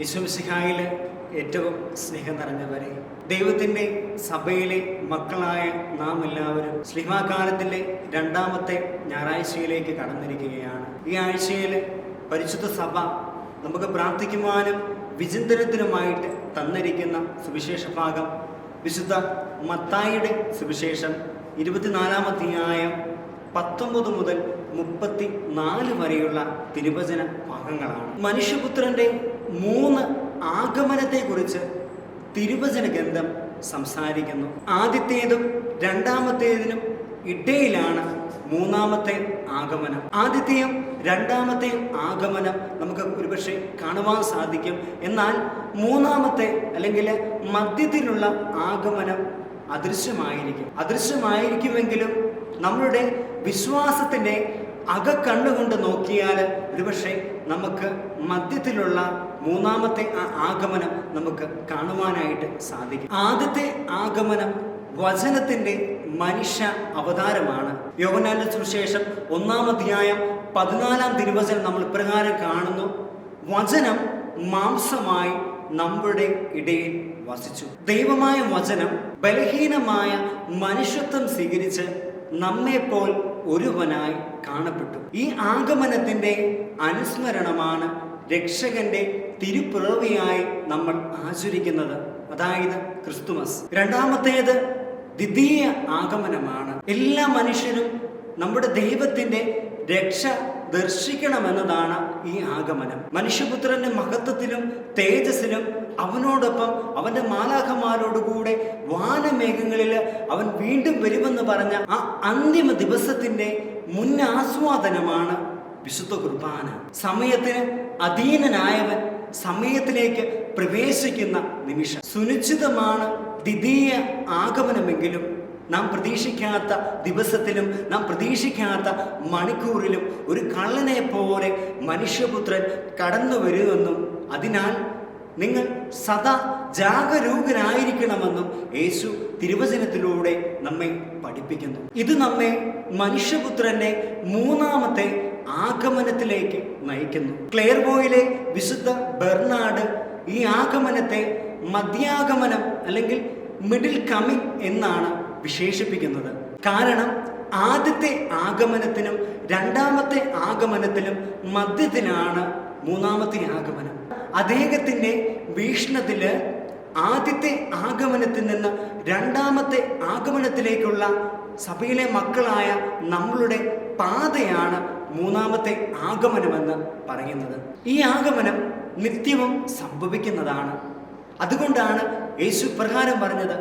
യേശുമിശിഹായിലെ ഏറ്റവും സ്നേഹം നിറഞ്ഞവരെ. ദൈവത്തിന്റെ സഭയിലെ മക്കളായ നാം എല്ലാവരും സ്ലിഹാകാലത്തിന്റെ രണ്ടാമത്തെ ഞായറാഴ്ചയിലേക്ക് കടന്നിരിക്കുകയാണ്. ഈ ആഴ്ചയിൽ പരിശുദ്ധ സഭ നമുക്ക് പ്രാർത്ഥിക്കുവാനും വിചിന്തനത്തിനുമായിട്ട് തന്നിരിക്കുന്ന സുവിശേഷ ഭാഗം വിശുദ്ധ മത്തായിയുടെ സുവിശേഷം ഇരുപത്തിനാലാം അധ്യായം പത്തൊമ്പത് മുതൽ മുപ്പത്തി നാല് വരെയുള്ള തിരുവചന ഭാഗങ്ങളാണ്. മനുഷ്യപുത്രന്റെ മൂന്ന് ആഗമനത്തെക്കുറിച്ച് തിരുവചന ഗ്രന്ഥം സംസാരിക്കുന്നു. ആദ്യത്തേതും രണ്ടാമത്തേതിനും ഇടയിലാണ് മൂന്നാമത്തെ ആഗമനം. ആദ്യത്തെയും രണ്ടാമത്തെയും ആഗമനം നമുക്ക് ഒരുപക്ഷെ കാണുവാൻ സാധിക്കും. എന്നാൽ മൂന്നാമത്തെ അല്ലെങ്കിൽ മധ്യത്തിലുള്ള ആഗമനം അദൃശ്യമായിരിക്കും. അദൃശ്യമായിരിക്കുമെങ്കിലും നമ്മളുടെ വിശ്വാസത്തിന്റെ അകക്കണ്ണുകൊണ്ട് നോക്കിയാൽ ഒരുപക്ഷെ നമുക്ക് മധ്യത്തിലുള്ള മൂന്നാമത്തെ ആ ആഗമനം നമുക്ക് കാണുവാനായിട്ട് സാധിക്കും. ആദ്യത്തെ ആഗമനം വചനത്തിന്റെ മനുഷ്യ അവതാരമാണ്. യോഹനാന്റെ സുവിശേഷം ഒന്നാം അധ്യായം പതിനാലാം തിരുവചനം നമ്മൾ ഇപ്രകാരം കാണുന്നു. വചനം മാംസമായി നമ്മുടെ ഇടയിൽ വസിച്ചു. ദൈവമായ വചനം ബലഹീനമായ മനുഷ്യത്വം സ്വീകരിച്ച് നമ്മെപ്പോൾ ഒരുവനായി കാണപ്പെട്ടു. ഈ ആഗമനത്തിന്റെ അനുസ്മരണമാണ് രക്ഷകന്റെ തിരുപ്പിറവിയായി നമ്മൾ ആചരിക്കുന്നത് അതായത് ക്രിസ്തുമസ്. രണ്ടാമത്തേത് ദ്വിതീയ ആഗമനമാണ്. എല്ലാ മനുഷ്യരും നമ്മുടെ ദൈവത്തിന്റെ രക്ഷ ദർശിക്കണമെന്നതാണ് ഈ ആഗമനം. മനുഷ്യപുത്രന്റെ മഹത്വത്തിലും തേജസ്സിലും അവനോടൊപ്പം അവന്റെ മാലാഖമാരോടുകൂടെ വാനമേഘങ്ങളിൽ അവൻ വീണ്ടും വരുമെന്ന് പറഞ്ഞ ആ അന്തിമ ദിവസത്തിന്റെ മുന്നാസ്വാദനമാണ് വിശുദ്ധ കുർബാന. സമയത്തിന് അധീനനായവൻ സമയത്തിലേക്ക് പ്രവേശിക്കുന്ന നിമിഷം. സുനിശ്ചിതമാണ് ദ്വിതീയ ആഗമനമെങ്കിലും നാം പ്രതീക്ഷിക്കാത്ത ദിവസത്തിലും നാം പ്രതീക്ഷിക്കാത്ത മണിക്കൂറിലും ഒരു കള്ളനെ പോലെ മനുഷ്യപുത്രൻ കടന്നു വരുമെന്നും അതിനാൽ നിങ്ങൾ സദാ ജാഗരൂകരായിരിക്കണമെന്നും യേശു തിരുവചനത്തിലൂടെ നമ്മെ പഠിപ്പിക്കുന്നു. ഇത് നമ്മെ മനുഷ്യപുത്രന്റെ മൂന്നാമത്തെ ആഗമനത്തിലേക്ക് നയിക്കുന്നു. ക്ലെയർബോയിലെ വിശുദ്ധ ബെർണാഡ് ഈ ആഗമനത്തെ മധ്യാഗമനം അല്ലെങ്കിൽ മിഡിൽ കമ്മിങ് എന്നാണ് വിശേഷിപ്പിക്കുന്നത്. കാരണം ആദ്യത്തെ ആഗമനത്തിനും രണ്ടാമത്തെ ആഗമനത്തിലും മധ്യത്തിലാണ് മൂന്നാമത്തെ ആഗമനം. അദ്ദേഹത്തിന്റെ വീക്ഷണത്തിൽ ആദ്യത്തെ ആഗമനത്തിൽ നിന്ന് രണ്ടാമത്തെ ആഗമനത്തിലേക്കുള്ള സഭയിലെ മക്കളായ നമ്മളുടെ പാതയാണ് മൂന്നാമത്തെ ആഗമനമെന്ന് പറയുന്നത്. ഈ ആഗമനം നിത്യവും സംഭവിക്കുന്നതാണ്. അതുകൊണ്ടാണ് യേശു പ്രകാരം പറഞ്ഞത്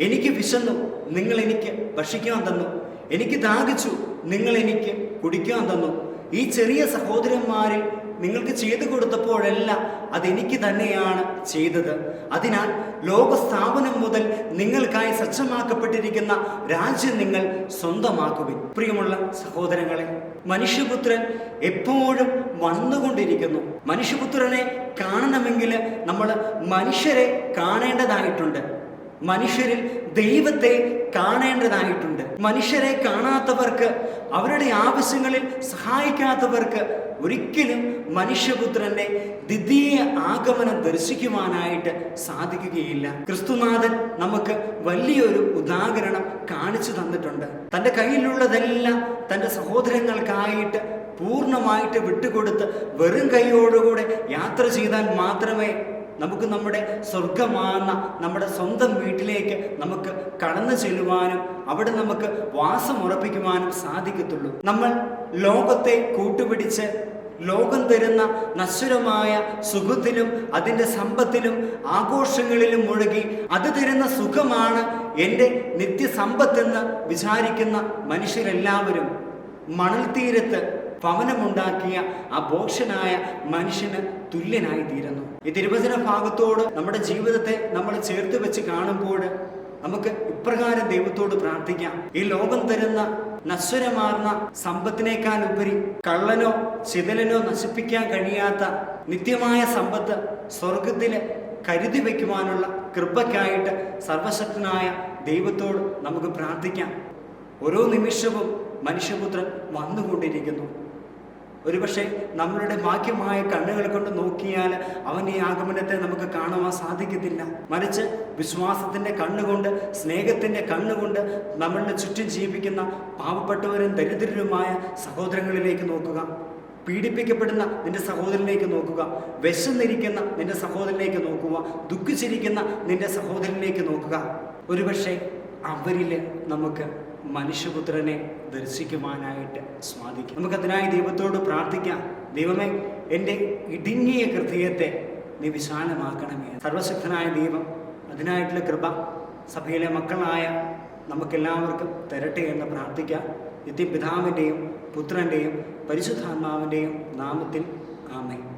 എനിക്ക് വിശന്നു നിങ്ങൾ എനിക്ക് ഭക്ഷിക്കാൻ തന്നു. എനിക്ക് ദാഹിച്ചു നിങ്ങൾ എനിക്ക് കുടിക്കാൻ തന്നു. ഈ ചെറിയ സഹോദരന്മാരിൽ നിങ്ങൾക്ക് ചെയ്തു കൊടുത്തപ്പോഴെല്ലാം അതെനിക്ക് തന്നെയാണ് ചെയ്തത്. അതിനാൽ ലോകസ്ഥാപനം മുതൽ നിങ്ങൾക്കായി സജ്ജമാക്കപ്പെട്ടിരിക്കുന്ന രാജ്യം നിങ്ങൾ സ്വന്തമാക്കുവിൻ. പ്രിയമുള്ള സഹോദരങ്ങളെ മനുഷ്യപുത്രൻ എപ്പോഴും വന്നുകൊണ്ടിരിക്കുന്നു. മനുഷ്യപുത്രനെ കാണണമെങ്കിൽ നമ്മൾ മനുഷ്യരെ കാണേണ്ടതായിട്ടുണ്ട്. മനുഷ്യരിൽ ദൈവത്തെ കാണേണ്ടതായിട്ടുണ്ട്. മനുഷ്യരെ കാണാത്തവർക്ക് അവരുടെ ആവശ്യങ്ങളിൽ സഹായിക്കാത്തവർക്ക് ഒരിക്കലും മനുഷ്യപുത്രന്റെ ദ്വിതീയ ആഗമനം ദർശിക്കുവാനായിട്ട് സാധിക്കുകയില്ല. ക്രിസ്തുനാഥൻ നമുക്ക് വലിയൊരു ഉദാഹരണം കാണിച്ചു തന്നിട്ടുണ്ട്. തന്റെ കയ്യിലുള്ളതെല്ലാം തന്റെ സഹോദരങ്ങൾക്കായിട്ട് പൂർണമായിട്ട് വിട്ടുകൊടുത്ത് വെറും കൈയോടുകൂടെ യാത്ര ചെയ്താൽ മാത്രമേ നമുക്ക് നമ്മുടെ സ്വർഗമാകുന്ന നമ്മുടെ സ്വന്തം വീട്ടിലേക്ക് നമുക്ക് കടന്നു ചെല്ലുവാനും അവിടെ നമുക്ക് വാസം ഉറപ്പിക്കുവാനും സാധിക്കത്തുള്ളൂ. നമ്മൾ ലോകത്തെ കൂട്ടുപിടിച്ച് ലോകം തരുന്ന നശ്വരമായ സുഖത്തിലും അതിന്റെ സമ്പത്തിലും ആഘോഷങ്ങളിലും മുഴുകി അത് തരുന്ന സുഖമാണ് എന്റെ നിത്യസമ്പത്തെന്ന് വിചാരിക്കുന്ന മനുഷ്യരെല്ലാവരും മണൽ തീരത്ത് ഭവനമുണ്ടാക്കിയ ആ ബോക്ഷനായ മനുഷ്യന് തുല്യനായി തീരുന്നു. ഈ തിരുവചന ഭാഗത്തോട് നമ്മുടെ ജീവിതത്തെ നമ്മൾ ചേർത്ത് വെച്ച് കാണുമ്പോൾ നമുക്ക് ഇപ്രകാരം ദൈവത്തോട് പ്രാർത്ഥിക്കാം. ഈ ലോകം തരുന്ന നശ്വരമാർന്ന സമ്പത്തിനേക്കാൾ ഉപരി കള്ളനോ ചിതലനോ നശിപ്പിക്കാൻ കഴിയാത്ത നിത്യമായ സമ്പത്ത് സ്വർഗത്തിൽ കരുതി വയ്ക്കുവാനുള്ള കൃപയ്ക്കായിട്ട് സർവശക്തനായ ദൈവത്തോട് നമുക്ക് പ്രാർത്ഥിക്കാം. ഓരോ നിമിഷവും മനുഷ്യപുത്രൻ വന്നുകൊണ്ടിരിക്കുന്നു. ഒരുപക്ഷെ നമ്മളുടെ ബാഹ്യമായ കണ്ണുകൾ കൊണ്ട് നോക്കിയാൽ അവന്റെ ആഗമനത്തെ നമുക്ക് കാണുവാൻ സാധിക്കത്തില്ല. മറിച്ച് വിശ്വാസത്തിന്റെ കണ്ണുകൊണ്ട് സ്നേഹത്തിന്റെ കണ്ണുകൊണ്ട് നമ്മളുടെ ചുറ്റും ജീവിക്കുന്ന പാവപ്പെട്ടവരും ദരിദ്രരുമായ സഹോദരങ്ങളിലേക്ക് നോക്കുക. പീഡിപ്പിക്കപ്പെടുന്ന നിന്റെ സഹോദരനിലേക്ക് നോക്കുക. വിശന്നിരിക്കുന്ന നിന്റെ സഹോദരനിലേക്ക് നോക്കുക. ദുഃഖിച്ചിരിക്കുന്ന നിന്റെ സഹോദരനിലേക്ക് നോക്കുക. ഒരുപക്ഷെ അവരിൽ നമുക്ക് മനുഷ്യപുത്രനെ ദർശിക്കുവാനായിട്ട് സാധിക്കും നമുക്കതിനായി ദൈവത്തോട് പ്രാർത്ഥിക്കാം. ദൈവമേ എന്റെ ഇടുങ്ങിയ ഹൃദയത്തെ നീ വിശാലമാക്കണമേ. സർവശക്തനായ ദൈവം അതിനായിട്ടുള്ള കൃപ സഭയിലെ മക്കളായ നമുക്കെല്ലാവർക്കും തരട്ടെ എന്ന് പ്രാർത്ഥിക്കാം. നിത്യപിതാവിന്റെയും പുത്രന്റെയും പരിശുദ്ധാത്മാവിന്റെയും നാമത്തിൽ ആമേ